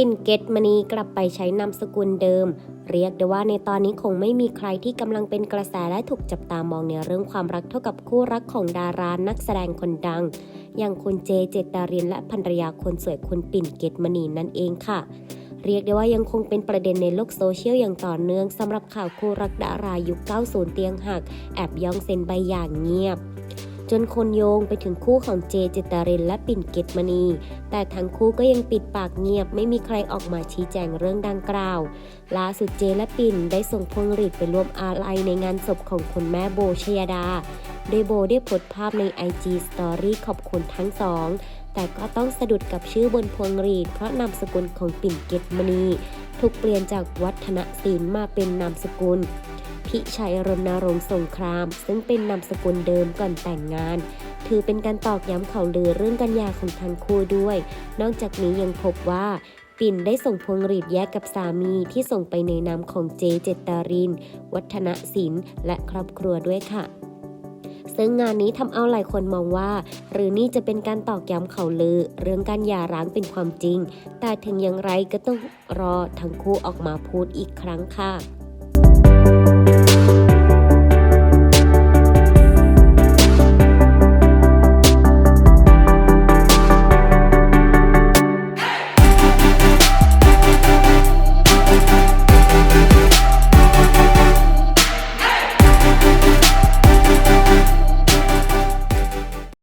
ปิ่นเกตมณีกลับไปใช้นามสกุลเดิม เรียกได้ว่าในตอนนี้คงไม่มีใครที่กำลังเป็นกระแสและถูกจับตามองในเรื่องความรักเท่ากับคู่รักของดารานักแสดงคนดัง อย่างคุณเจเจตดารินและภรรยาคนสวยคุณปิ่นเกตมณีนั่นเองค่ะเรียกได้ว่ายังคงเป็นประเด็นในโลกโซเชียลอย่างต่อเนื่องสำหรับข่าวคู่รักดารายุค 90 เตียงหัก แอบย่องเซ็นใบอย่างเงียบ จนคนโยงไปถึงคู่ของเจเจตารินและปิ่นเกตมณี แต่ทั้งคู่ก็ยังปิดปากเงียบไม่มีใครออกมาชี้แจงเรื่องดังกล่าวล่าสุดเจและปิ่นได้ส่งพวงหรีดไปร่วมอาลัยในงานศพของคุณแม่โบชยดา โดยโบได้โพสต์ภาพใน IG Story ขอบคุณทั้งสองแต่ก็ต้องสะดุดกับชื่อบนพวงหรีดเพราะนามสกุลของปิ่นเกตมณี ถูกเปลี่ยนจากวัฒนศิลป์มาเป็นนามสกุล พิชัยรณรงค์สงคราม ซึ่งเป็นนามสกุลเดิมก่อนแต่งงาน ถือเป็นการตอกย้ำข่าวลือเรื่องกัญญาของทั้งคู่ด้วย นอกจากนี้ยังพบว่าปิ่นได้ส่งพวงหรีดแยกกับสามีที่ส่งไปในนามของเจเจตาริน วัฒนศิลป์ และครอบครัวด้วยค่ะซึ่งงานนี้ทำเอาหลายคนมองว่า หรือนี่จะเป็นการตอกย้ำเข่าลือ เรื่องการหย่าร้างเป็นความจริง แต่ถึงอย่างไรก็ต้องรอทั้งคู่ออกมาพูดอีกครั้งค่ะ Thank you